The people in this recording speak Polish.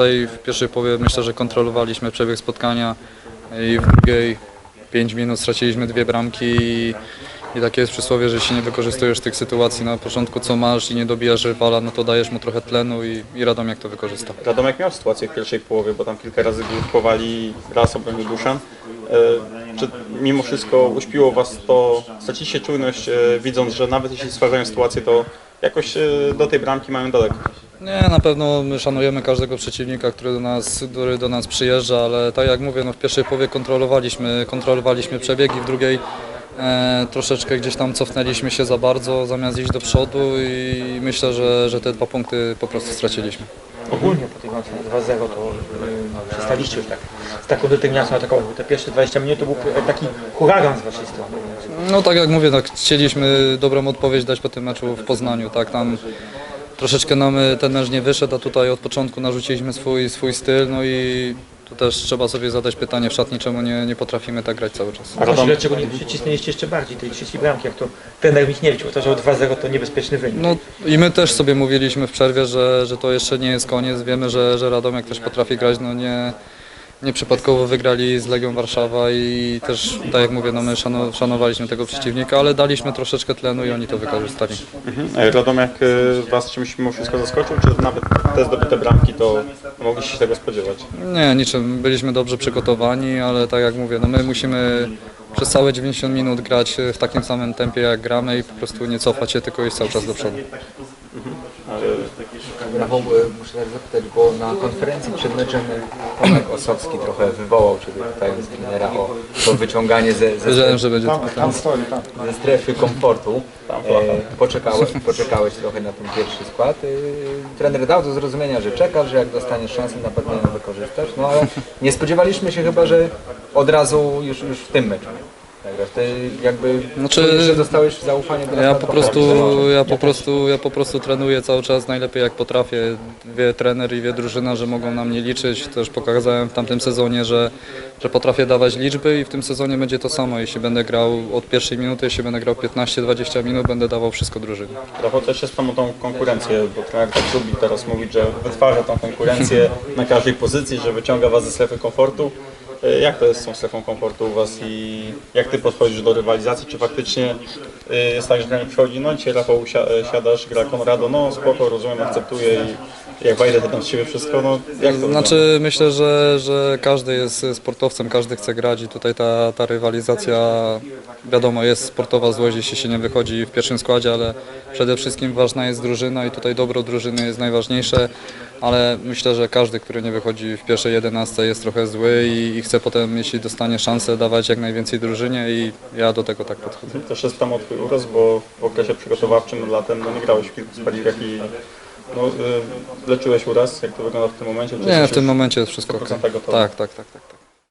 Tutaj w pierwszej połowie myślę, że kontrolowaliśmy przebieg spotkania i w drugiej 5 minut straciliśmy dwie bramki i, i takie jest przysłowie, że jeśli nie wykorzystujesz tych sytuacji na początku co masz i nie dobijasz rywala, no to dajesz mu trochę tlenu i, i Radomiak to wykorzysta. Radomek miał sytuację w pierwszej połowie, bo tam kilka razy grupowali, raz obronił Duszan. E, Czy mimo wszystko uśpiło Was to, straciliście czujność, e, widząc, że nawet jeśli stwarzają sytuację, to jakoś e, do tej bramki mają daleko? Nie, na pewno my szanujemy każdego przeciwnika, który do nas, który do nas przyjeżdża, ale tak jak mówię, no w pierwszej połowie kontrolowaliśmy, kontrolowaliśmy przebiegi, w drugiej e, troszeczkę gdzieś tam cofnęliśmy się za bardzo, zamiast iść do przodu i myślę, że, że te dwa punkty po prostu straciliśmy. Ogólnie po tej na 2-0 to y, przestaliście już tak z taką determinacją atakować. Te pierwsze 20 minut to był taki huragan z waszej strony. No tak jak mówię, tak chcieliśmy dobrą odpowiedź dać po tym meczu w Poznaniu, tak tam troszeczkę nam e, ten mecz nie wyszedł, a tutaj od początku narzuciliśmy swój, swój styl, no i tu też trzeba sobie zadać pytanie w szatni, czemu nie, nie potrafimy tak grać cały czas. A Radom... dlaczego nie przycisnęliście jeszcze bardziej tej trzeciej bramki, jak to trener Michniewicz powtarzał 2-0 to niebezpieczny wynik. No i my też sobie mówiliśmy w przerwie, że, że to jeszcze nie jest koniec. Wiemy, że, że Radomiak też potrafi grać. No nie, nieprzypadkowo wygrali z Legią Warszawa i też, tak jak mówię, no my szanu- szanowaliśmy tego przeciwnika, ale daliśmy troszeczkę tlenu i oni to wykorzystali. Mhm. Radomek e, Was czymś mimo wszystko zaskoczył, czy nawet te zdobyte bramki, to mogliście się tego spodziewać? Nie, niczym. Byliśmy dobrze przygotowani, ale tak jak mówię, no my musimy przez całe 90 minut grać w takim samym tempie jak gramy i po prostu nie cofać się, tylko iść cały czas do przodu. Rafał, muszę tak zapytać, bo na konferencji przed meczem Tomek Osowski trochę wywołał Ciebie pytając trenera o to wyciąganie ze, ze, Wiedziałem, że będzie to pytanie. ze strefy komfortu. E, poczekałeś, poczekałeś trochę na ten pierwszy skład. E, trener dał do zrozumienia, że czekasz, że jak dostaniesz szansę na pewno ją wykorzystasz, no ale nie spodziewaliśmy się chyba, że od razu już, już w tym meczu. Ty jakby Znaczy- czujesz, że dostałeś zaufanie do Ja po prostu, ja po prostu, ja po prostu trenuję cały czas najlepiej jak potrafię. Wie trener i wie drużyna, że mogą na mnie liczyć. Też pokazałem w tamtym sezonie, że, że potrafię dawać liczby i w tym sezonie będzie to samo. Jeśli będę grał od pierwszej minuty, jeśli będę grał 15-20 minut, będę dawał wszystko drużynie. Rafał też jest Pan o tą konkurencję, bo trener tak lubi teraz mówić, że wytwarza tą konkurencję na każdej pozycji, że wyciąga Was ze strefy komfortu. E, Jak to jest z tą strefą komfortu u Was i jak Ty podchodzisz do rywalizacji? Czy faktycznie jest tak, że trener przychodzi, no dzisiaj Rafał e, siadasz, gra Konrado, no spoko, rozumiem, akceptuję i jak wejdę, to tam z Ciebie wszystko, no jak to Znaczy myślę, że, że każdy jest sportowcem, każdy chce grać i tutaj ta, ta rywalizacja wiadomo jest sportowa złość, jeśli się nie wychodzi w pierwszym składzie, ale przede wszystkim ważna jest drużyna i tutaj dobro drużyny jest najważniejsze, ale myślę, że każdy, który nie wychodzi w pierwszej jedenastce jest trochę zły i, i chce potem, jeśli dostanie szansę, dawać jak najwięcej drużynie i ja do tego tak podchodzę. Też jest tam o Urost, bo w okresie przygotowawczym latem no, nie grałeś w kilku spalikach i no, y, leczyłeś uraz. Jak to wygląda w tym momencie? Czy Nie, jesteś w tym momencie jest wszystko ok. 100% gotowy? Tak, tak, tak, tak. tak.